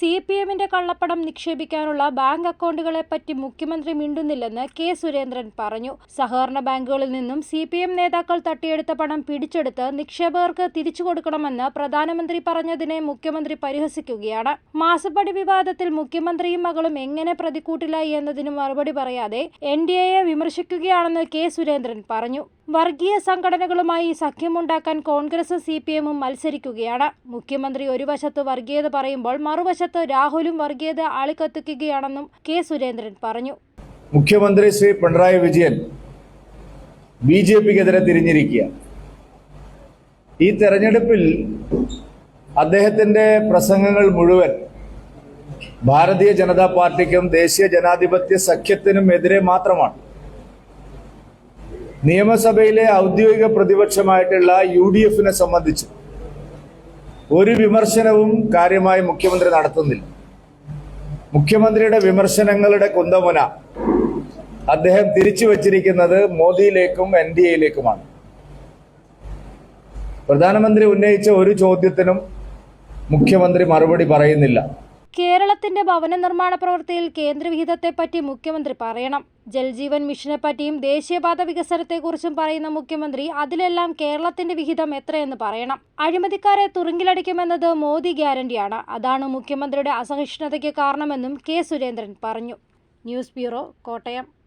C P എമ്മിന്റെ കള്ളപ്പണം നിക്ഷേപിക്കാനുള്ള bank അക്കൗണ്ടുകളെ പറ്റി മുഖ്യമന്ത്രി മിണ്ടുന്നില്ലെന്ന് കെ സുരേന്ദ്രൻ പറഞ്ഞു. സഹകരണ ബാങ്കുകളിൽ നിന്നും സി പി എം നേതാക്കൾ തട്ടിയെടുത്ത പണം പിടിച്ചെടുത്ത് നിക്ഷേപകർക്ക് തിരിച്ചു കൊടുക്കണമെന്ന് പ്രധാനമന്ത്രി പറഞ്ഞതിനെ മുഖ്യമന്ത്രി പരിഹസിക്കുകയാണ്. മാസപ്പടി വിവാദത്തിൽ മുഖ്യമന്ത്രിയും മകളും എങ്ങനെ പ്രതിക്കൂട്ടിലായി എന്നതിന് മറുപടി പറയാതെ എൻ ഡി എയെ വിമർശിക്കുകയാണെന്ന് കെ സുരേന്ദ്രൻ പറഞ്ഞു. വർഗീയ സംഘടനകളുമായി സഖ്യമുണ്ടാക്കാൻ കോൺഗ്രസ് സി പി എമ്മും മത്സരിക്കുകയാണ്. മുഖ്യമന്ത്രി ഒരു വശത്ത് വർഗീയത പറയുമ്പോൾ മറുവശത്ത് രാഹുലും വർഗീയത ആളിക്കത്തിക്കുകയാണെന്നും കെ സുരേന്ദ്രൻ പറഞ്ഞു. മുഖ്യമന്ത്രി ശ്രീ പിണറായി വിജയൻ ബി ജെ പിക്കെതിരെ തിരിഞ്ഞിരിക്കുക. ഈ തെരഞ്ഞെടുപ്പിൽ അദ്ദേഹത്തിന്റെ പ്രസംഗങ്ങൾ മുഴുവൻ ഭാരതീയ ജനതാ പാർട്ടിക്കും ദേശീയ ജനാധിപത്യ സഖ്യത്തിനും എതിരെ മാത്രമാണ്. നിയമസഭയിലെ ഔദ്യോഗിക പ്രതിപക്ഷമായിട്ടുള്ള യു ഡി എഫിനെ സംബന്ധിച്ച് ഒരു വിമർശനവും കാര്യമായി മുഖ്യമന്ത്രി നടത്തുന്നില്ല. മുഖ്യമന്ത്രിയുടെ വിമർശനങ്ങളുടെ കുന്തമുന അദ്ദേഹം തിരിച്ചു വച്ചിരിക്കുന്നത് മോദിയിലേക്കും എൻ ഡി എയിലേക്കുമാണ്. പ്രധാനമന്ത്രി ഉന്നയിച്ച ഒരു ചോദ്യത്തിനും മുഖ്യമന്ത്രി മറുപടി പറയുന്നില്ല. കേരളത്തിന്റെ ഭവന നിർമ്മാണ പ്രവൃത്തിയിൽ കേന്ദ്രവിഹിതത്തെപ്പറ്റി മുഖ്യമന്ത്രി പറയണം. ജൽജീവൻ മിഷനെപ്പറ്റിയും ദേശീയപാത വികസനത്തെക്കുറിച്ചും പറയുന്ന മുഖ്യമന്ത്രി അതിലെല്ലാം കേരളത്തിന്റെ വിഹിതം എത്രയെന്ന് പറയണം. അഴിമതിക്കാരെ തുറുങ്കിലടിക്കുമെന്നത് മോദി ഗ്യാരണ്ടിയാണ്. അതാണ് മുഖ്യമന്ത്രിയുടെ അസഹിഷ്ണുതയ്ക്ക് കാരണമെന്നും കെ സുരേന്ദ്രൻ പറഞ്ഞു. News bureau Kottayam.